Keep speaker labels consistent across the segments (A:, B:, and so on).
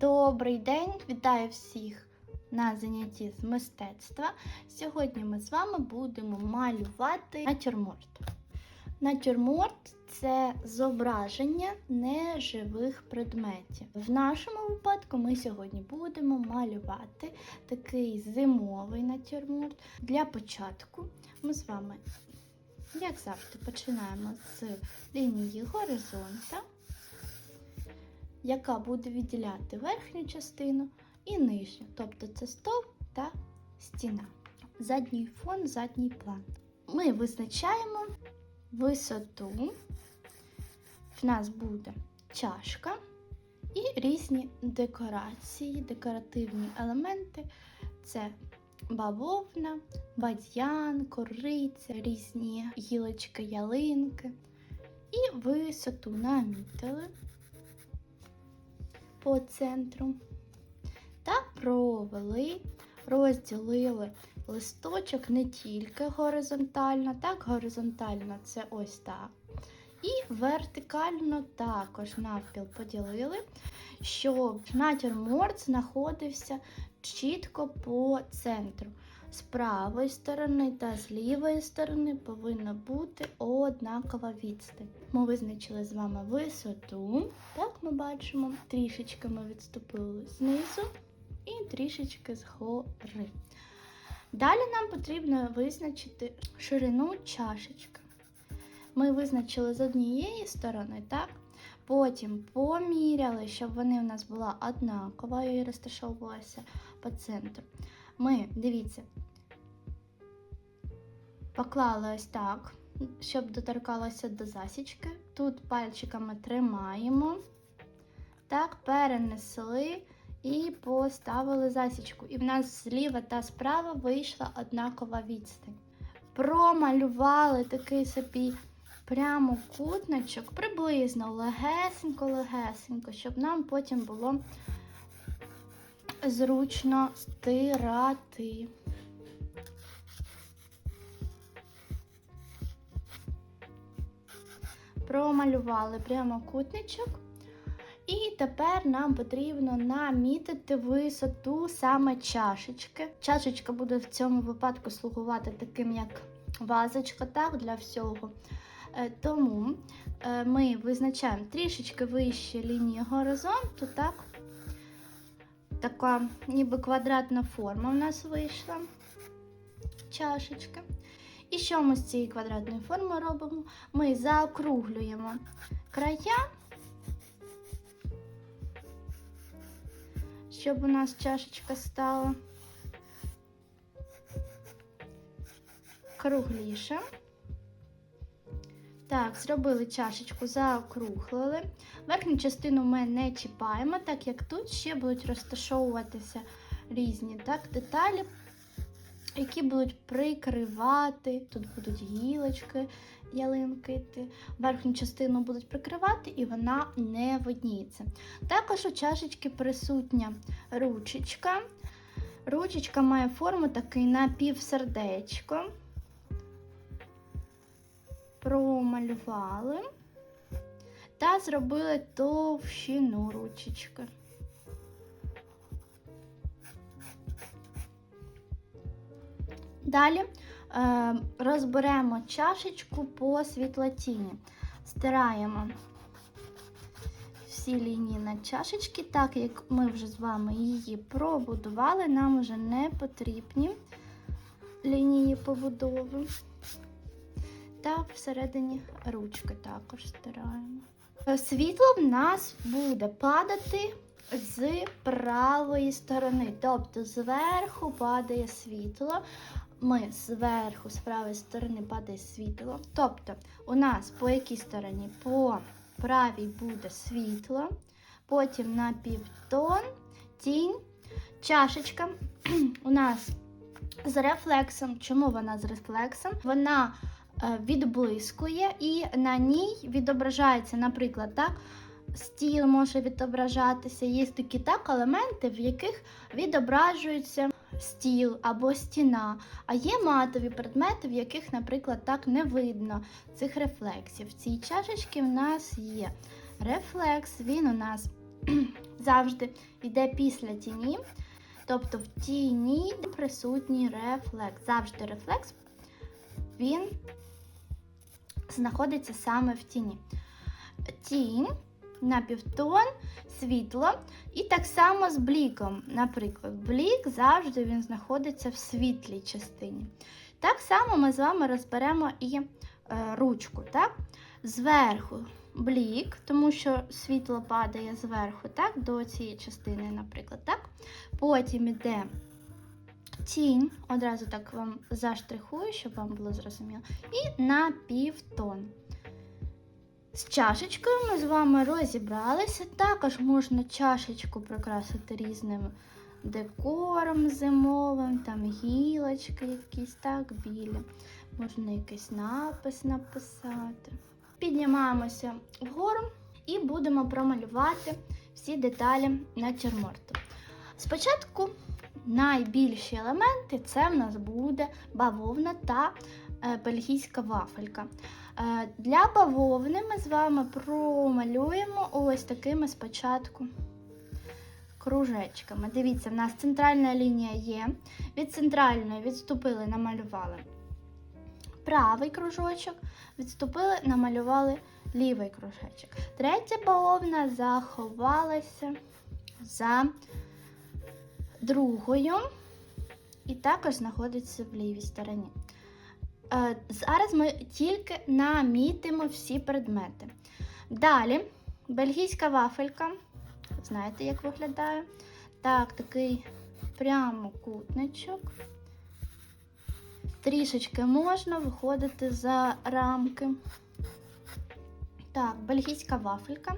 A: Добрий день! Вітаю всіх на занятті з мистецтва. Сьогодні ми з вами будемо малювати натюрморт. Натюрморт це зображення неживих предметів. В нашому випадку ми сьогодні будемо малювати такий зимовий натюрморт. Для початку ми з вами, як завжди, починаємо з лінії горизонта яка буде відділяти верхню частину і нижню, тобто це стовп та стіна. Задній фон, задній план. Ми визначаємо висоту. В нас буде чашка і різні декорації, декоративні елементи. Це бавовна, бадьян, кориця, різні гілочки, ялинки. І висоту намітили по центру та провели, розділили листочок не тільки горизонтально, так, горизонтально це ось так. І вертикально також навпіл поділили, щоб натюрморт знаходився чітко по центру. З правої сторони та з лівої сторони повинна бути однакова відстань. Ми визначили з вами висоту. Так ми бачимо, трішечки ми відступили знизу і трішечки згори. Далі нам потрібно визначити ширину чашечки. Ми визначили з однієї сторони, так? Потім поміряли, щоб вони у нас була однакова і розташовувалася по центру. Ми, дивіться, поклали ось так, щоб доторкалося до засічки. Тут пальчиками тримаємо, так, перенесли і поставили засічку. І в нас зліва та справа вийшла однакова відстань. Промалювали такий собі прямокутничок, приблизно легесенько-легесенько, щоб нам потім було зручно стирати. Промалювали прямокутничок. І тепер нам потрібно намітити висоту саме чашечки. Чашечка буде в цьому випадку слугувати таким, як вазочка, так, для всього. Е, Тому е, ми визначаємо трішечки вище лінії горизонту, так? Така ніби квадратна форма в нас вийшла чашечка. І що ми з цієї квадратної форми робимо? Ми заокруглюємо края, щоб у нас чашечка стала кругліша. Так, зробили чашечку, заокруглили. Верхню частину ми не чіпаємо, так як тут ще будуть розташовуватися різні так, деталі, які будуть прикривати. Тут будуть гілочки, ялинки. Верхню частину будуть прикривати, і вона не видніється. Також у чашечки присутня ручечка. Ручечка має форму такий напівсердечко промалювали та зробили товщину ручечки. Далі е, розберемо чашечку по світлотіні. Стираємо всі лінії на чашечки, так як ми вже з вами її пробудували, нам вже не потрібні лінії побудови. Та всередині ручки також стираємо. Світло в нас буде падати з правої сторони, тобто зверху падає світло. Ми зверху, з правої сторони падає світло. Тобто, у нас по якій стороні? По правій буде світло, потім на півтон, тінь, чашечка у нас з рефлексом. Чому вона з рефлексом? Вона відблискує, і на ній відображається, наприклад, так, стіл може відображатися. Є такі так елементи, в яких відображується стіл або стіна. А є матові предмети, в яких, наприклад, так не видно цих рефлексів. В цій чашечці в нас є рефлекс, він у нас завжди йде після тіні. Тобто в тіні присутній рефлекс. Завжди рефлекс він знаходиться саме в тіні. Тінь на півтон, світло. І так само з бліком. Наприклад, блік завжди він знаходиться в світлій частині. Так само ми з вами розберемо і е, ручку. Так? Зверху блік, тому що світло падає зверху, так, до цієї частини, наприклад. так? Потім іде тінь, одразу так вам заштрихую, щоб вам було зрозуміло. І на півтон. З чашечкою ми з вами розібралися. Також можна чашечку прикрасити різним декором зимовим, там гілочки якісь, так, білі. Можна якийсь напис написати. Піднімаємося вгору і будемо промалювати всі деталі натюрморту. Спочатку найбільші елементи це в нас буде бавовна та е, бельгійська вафелька. Е, Для бавовни ми з вами промалюємо ось такими спочатку кружечками. Дивіться, в нас центральна лінія є. Від центральної відступили, намалювали правий кружочок, відступили, намалювали лівий кружечок. Третя бавовна заховалася за другою і також знаходиться в лівій стороні. Е, Зараз ми тільки намітимо всі предмети. Далі бельгійська вафелька. Знаєте, як виглядає? Так, такий прямокутничок. Трішечки можна виходити за рамки. Так, бельгійська вафелька.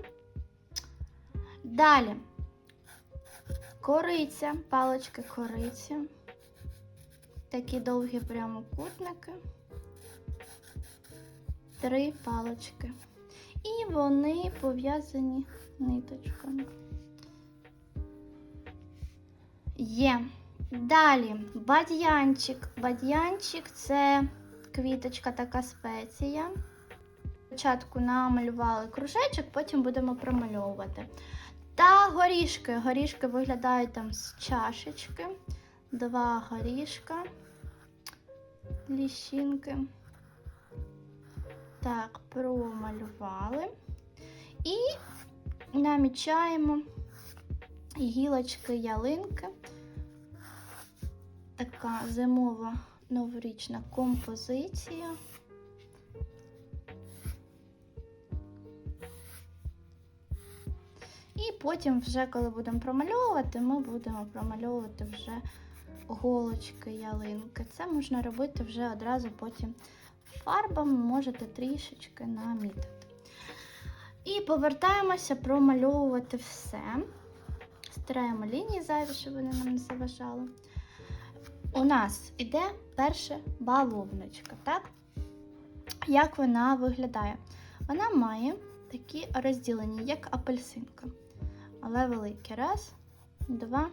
A: Далі кориця, палички кориці. Такі довгі прямокутники. Три палички. І вони пов'язані ниточками. Є. Далі бадьянчик. Бадьянчик це квіточка, така спеція. Спочатку намалювали кружечок, потім будемо промальовувати. Та горішки. Горішки виглядають там з чашечки. Два горішка, ліщинки. Так, промалювали. І намічаємо гілочки ялинки. Така зимова новорічна композиція. Потім, вже коли будемо промальовувати, ми будемо промальовувати вже голочки ялинки. Це можна робити вже одразу потім фарбами, можете трішечки намітити. І повертаємося промальовувати все. Стираємо лінії зайві, щоб вони нам не заважали. У нас іде перша бавовничка, так? Як вона виглядає? Вона має такі розділення, як апельсинка. Але великі. Раз, два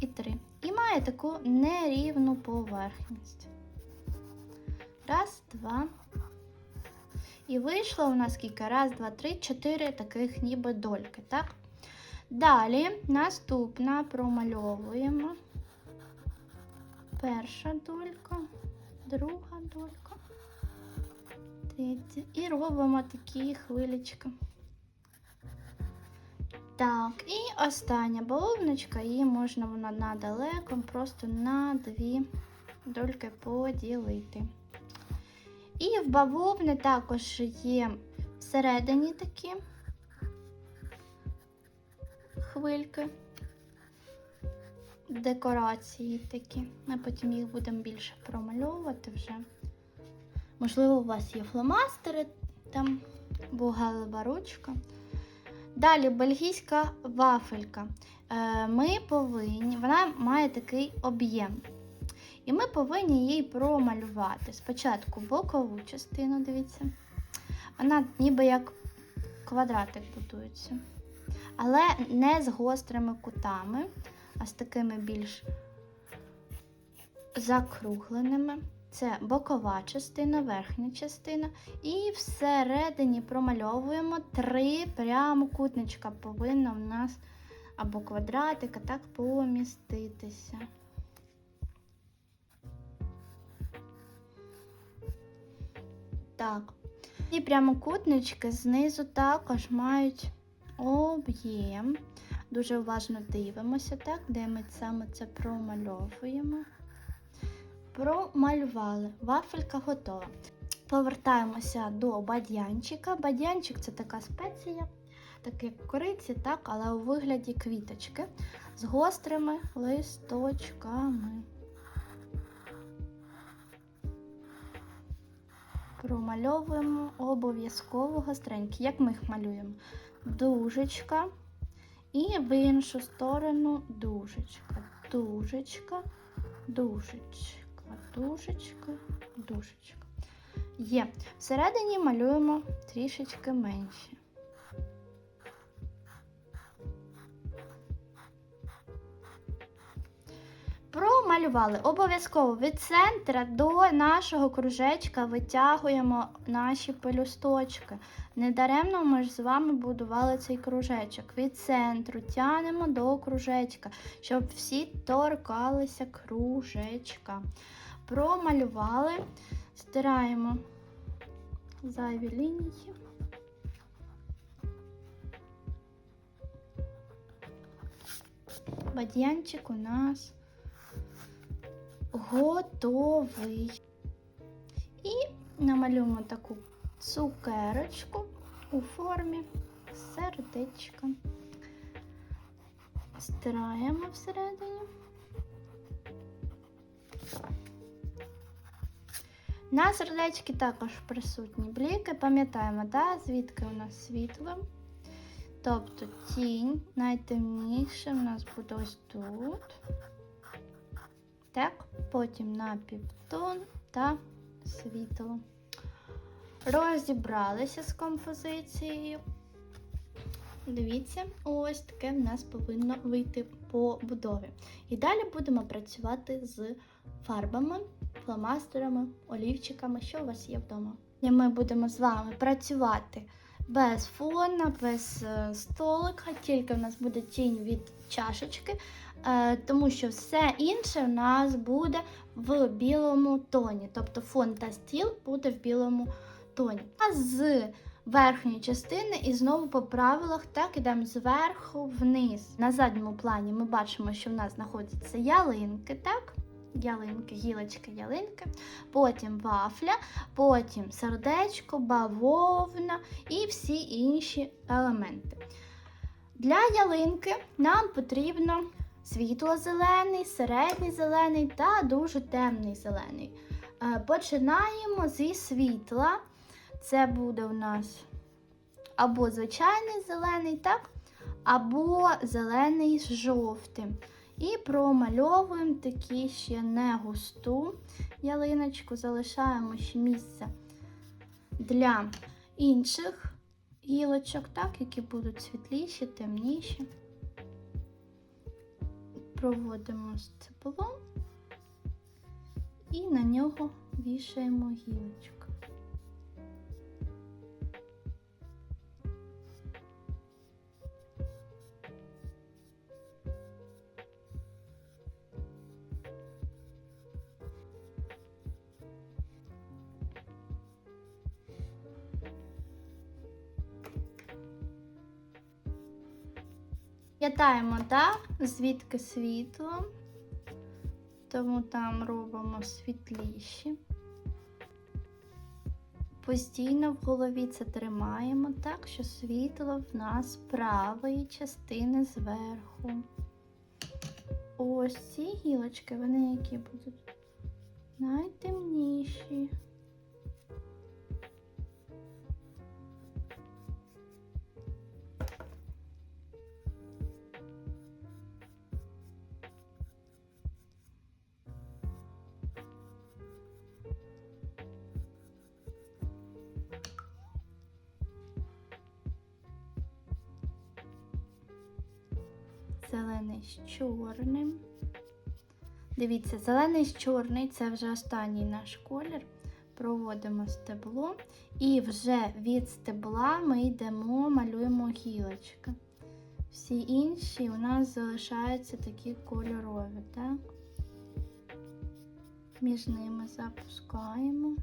A: і три. І має таку нерівну поверхність. Раз, два. І вийшло у нас скільки? Раз, два, три, чотири таких ніби дольки, так? Далі наступна промальовуємо. Перша долька, друга долька, третя. І робимо такі хвилечки. Так, і остання бавовничка, її можна вона надалеко, просто на дві дольки поділити. І в бавовни також є всередині такі хвильки, декорації такі. Ми потім їх будемо більше промальовувати вже. Можливо, у вас є фломастери там, бугалева ручка. Далі бельгійська вафелька. Е, Ми повинні, вона має такий об'єм. І ми повинні її промалювати. Спочатку бокову частину, дивіться. Вона ніби як квадратик будується. Але не з гострими кутами, а з такими більш закругленими. Це бокова частина, верхня частина. І всередині промальовуємо три прямокутничка. Повинно в нас або квадратика так поміститися. Так. І прямокутнички знизу також мають об'єм. Дуже уважно дивимося, так, де ми саме це промальовуємо. Промалювали. Вафелька готова. Повертаємося до бадянчика. Бадянчик це така спеція, так як кориці, так, але у вигляді квіточки з гострими листочками. Промальовуємо обов'язково гостренькі. Як ми їх малюємо? Дужечка. І в іншу сторону дужечка, дужечка, дужечка, дужечка, дужечка. Є. Всередині малюємо трішечки менше. Промалювали. Обов'язково від центра до нашого кружечка витягуємо наші пелюсточки. Недаремно ми ж з вами будували цей кружечок. Від центру тянемо до кружечка, щоб всі торкалися кружечка. Промалювали, стираємо зайві лінії. Бадьянчик у нас готовий. І намалюємо таку цукерочку у формі сердечка. Стираємо всередині. На сердечки також присутні бліки. Пам'ятаємо, да, звідки у нас світло. Тобто тінь найтемніше у нас буде ось тут. Так, потім на півтон та світло. Розібралися з композицією. Дивіться, ось таке в нас повинно вийти по будові. І далі будемо працювати з фарбами, фломастерами, олівчиками, що у вас є вдома. І ми будемо з вами працювати без фона, без е, столика, тільки в нас буде тінь від чашечки, е, тому що все інше в нас буде в білому тоні. Тобто фон та стіл буде в білому тоні. А з верхньої частини і знову по правилах так ідемо зверху вниз. На задньому плані ми бачимо, що в нас знаходяться ялинки, так? Ялинки, гілочки, ялинки, потім вафля, потім сердечко, бавовна і всі інші елементи. Для ялинки нам потрібно світло-зелений, середній зелений та дуже темний зелений. Е, Починаємо зі світла. Це буде у нас або звичайний зелений, так? або зелений з жовтим. І промальовуємо такі ще не густу ялиночку, залишаємо ще місце для інших гілочок, так, які будуть світліші, темніші. Проводимо степло і на нього вішаємо гілочку. Пам'ятаємо, так, звідки світло, тому там робимо світліші. Постійно в голові це тримаємо так, що світло в нас правої частини зверху. Ось ці гілочки, вони які будуть найтемніші. Зелений з чорним. Дивіться, зелений з чорний це вже останній наш колір. Проводимо стебло, і вже від стебла ми йдемо, малюємо гілочки. Всі інші у нас залишаються такі кольорові, так? Між ними запускаємо.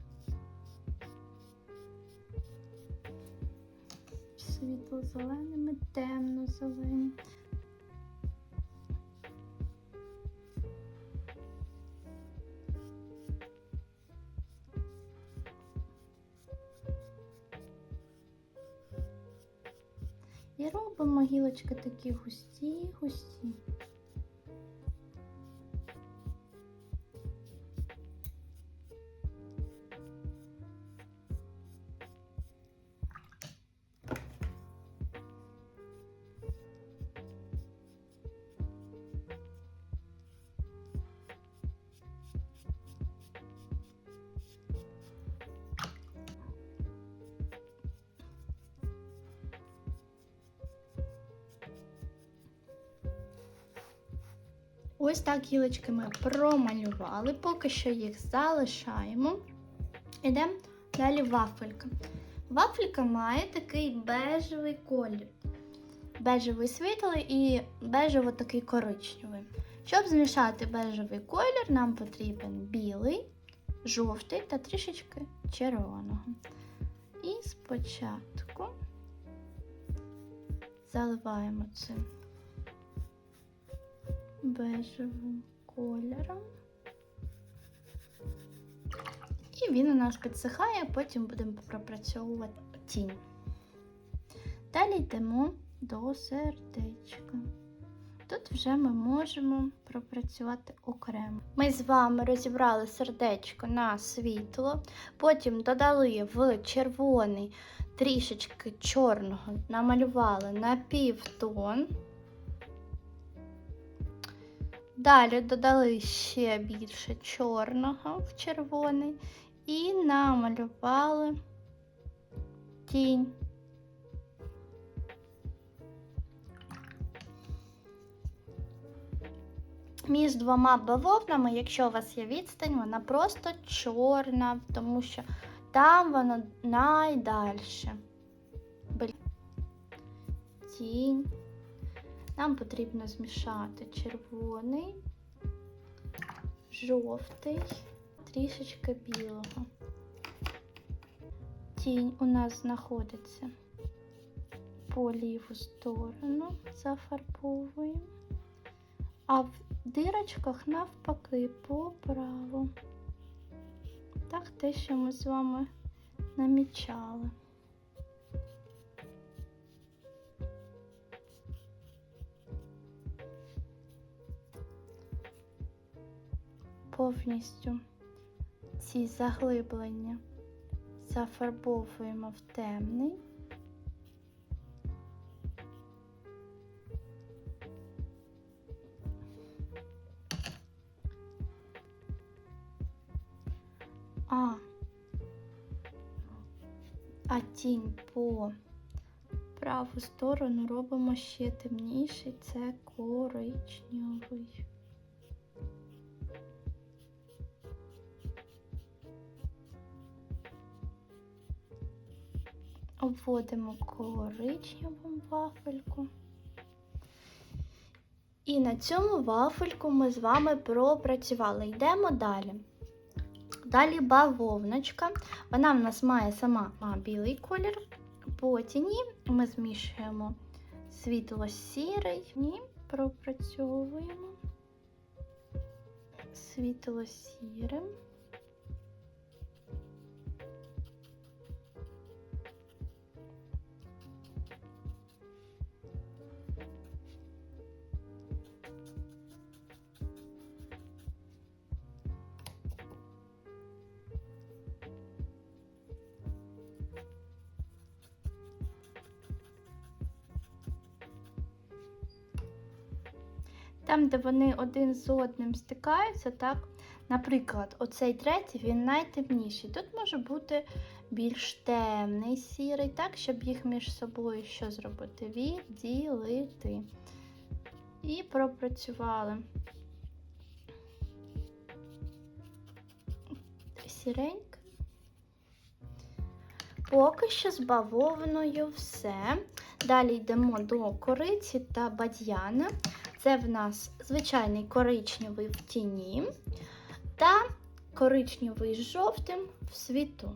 A: Світло-зеленими, темно-зелені. Робимо такі густі, густі. Так гілочки ми промалювали, поки що їх залишаємо. Ідемо далі вафелька. Вафелька має такий бежевий колір. Бежевий світлий і бежево такий коричневий. Щоб змішати бежевий колір, нам потрібен білий, жовтий та трішечки червоного. І спочатку заливаємо цим бежевим кольором. І він у нас підсихає, потім будемо пропрацьовувати тінь. Далі йдемо до сердечка. Тут вже ми можемо пропрацювати окремо. Ми з вами розібрали сердечко на світло, потім додали в червоний трішечки чорного, намалювали на півтон. Далі додали ще більше чорного в червоний і намалювали тінь. Між двома бавовнами, якщо у вас є відстань, вона просто чорна, тому що там вона найдальше. Тінь. Нам потрібно змішати червоний, жовтий, трішечки білого. Тінь у нас знаходиться по ліву сторону, зафарбовуємо, а в дирочках навпаки по праву. Так те, що ми з вами намічали. Повністю ці заглиблення зафарбовуємо в темний. А, а тінь по праву сторону робимо ще темніший, це коричневий. Обводимо коричневу вафельку. І на цьому вафельку ми з вами пропрацювали. Йдемо далі. Далі бавовночка. Вона в нас має сама білий колір. По тіні ми змішуємо світло-сірий і пропрацьовуємо світло-сірим. Там, де вони один з одним стикаються, так, наприклад, оцей третій він найтемніший. Тут може бути більш темний сірий, так, щоб їх між собою що зробити? Відділити. І пропрацювали сіреньке. Поки що з бавовною все. Далі йдемо до кориці та бадьяна. Це в нас звичайний коричневий в тіні та коричневий з жовтим в світу.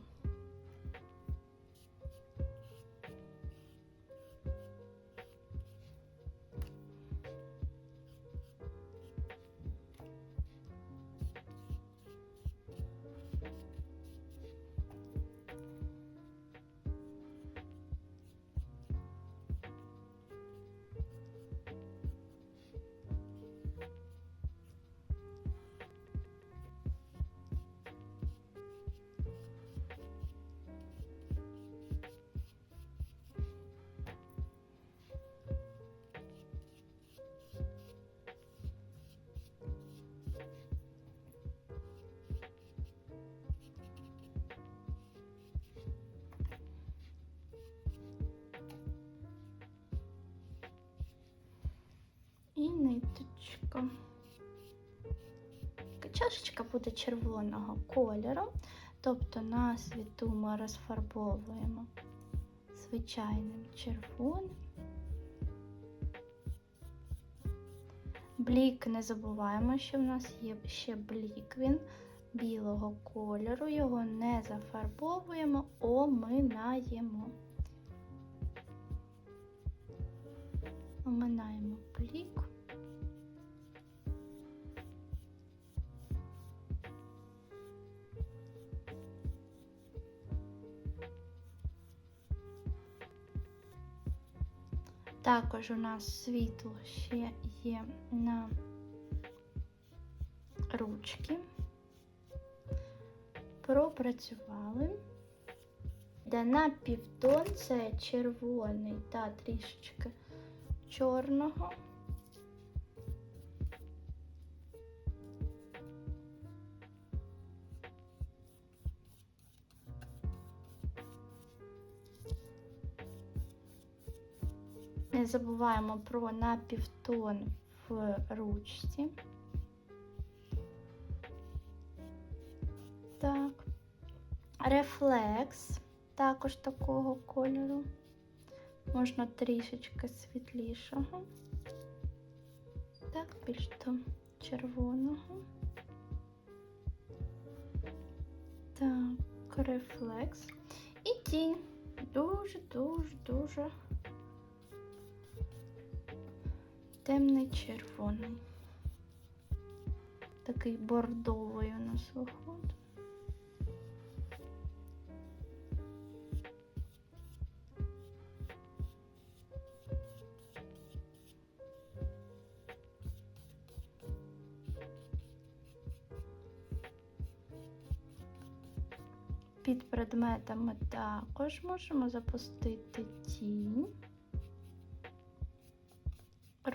A: Ниточка. Чашечка буде червоного кольору, тобто на світу ми розфарбовуємо звичайним червоним. Блік не забуваємо, що в нас є ще блік, він білого кольору, його не зафарбовуємо, оминаємо. Оминаємо блік. Також у нас світло ще є на ручки. Пропрацювали. Де на півтон це червоний та трішечки чорного. Не забуваємо про напівтон в ручці. Так. Рефлекс також такого кольору. Можна трішечки світлішого. Так, більш до червоного. Так, рефлекс. І тінь. Дуже-дуже, темний червоний. Такий бордовий у нас виходить. Під предметами також можемо запустити тінь,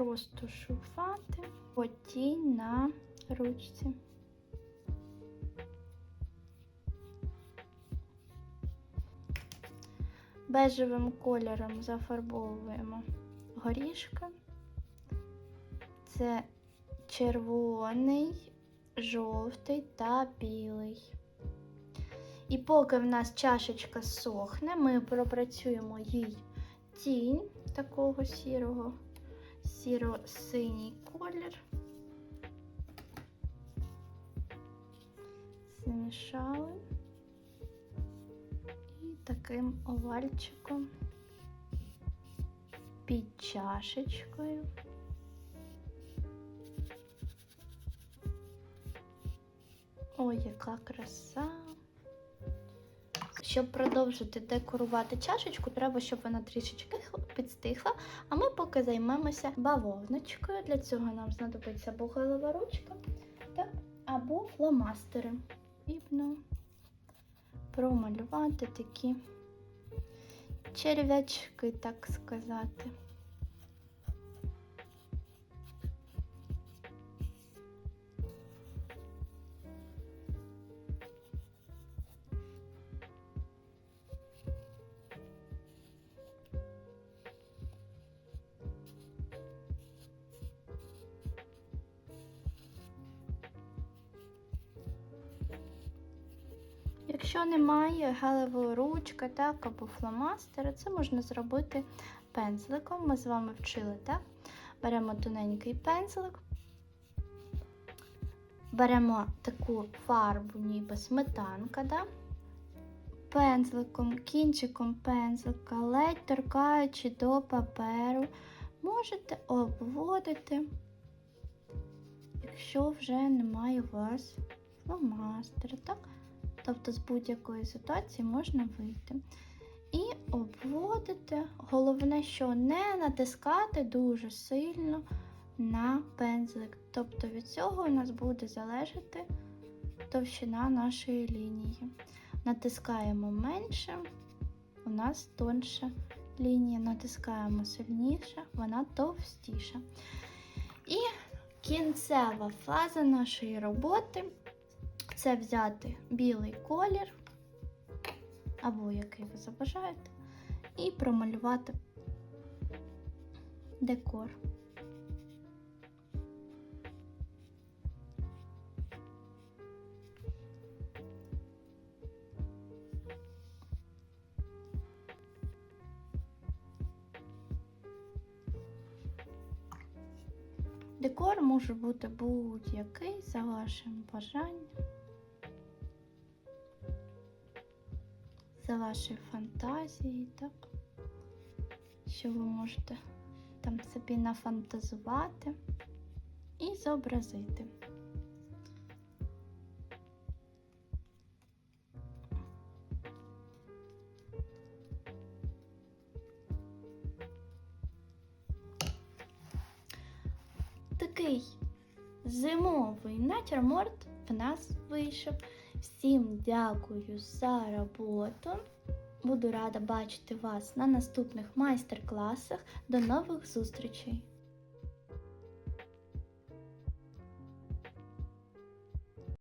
A: розтушувати тінь на ручці. Бежевим кольором зафарбовуємо горішки. Це червоний, жовтий та білий. І поки в нас чашечка сохне, ми пропрацюємо їй тінь такого сірого, сіро-синій колір. Змішали і таким овальчиком під чашечкою. Ой, яка краса! Щоб продовжити декорувати чашечку, треба, щоб вона трішечки підстихла. А ми поки займемося бавовночкою. Для цього нам знадобиться або голова ручка, так, або фломастери. Потрібно промалювати такі черв'ячки, так сказати. Якщо немає гелевої ручки, так, або фломастера, це можна зробити пензликом. Ми з вами вчили, так? Беремо тоненький пензлик, беремо таку фарбу, ніби сметанка, да? пензликом, кінчиком пензлика, ледь торкаючи до паперу, можете обводити, якщо вже немає у вас фломастера, так? Тобто з будь-якої ситуації можна вийти. І обводити. Головне, що не натискати дуже сильно на пензлик. Тобто від цього у нас буде залежати товщина нашої лінії. Натискаємо менше, у нас тонша лінія, натискаємо сильніше, вона товстіша. І кінцева фаза нашої роботи це взяти білий колір, або який ви забажаєте, і промалювати декор. Декор може бути будь-який за вашим бажанням, за вашою фантазією, так? Що ви можете там собі нафантазувати і зобразити. Такий зимовий натюрморт в нас вийшов. Всім дякую за роботу. Буду рада бачити вас на наступних майстер-класах. До нових зустрічей!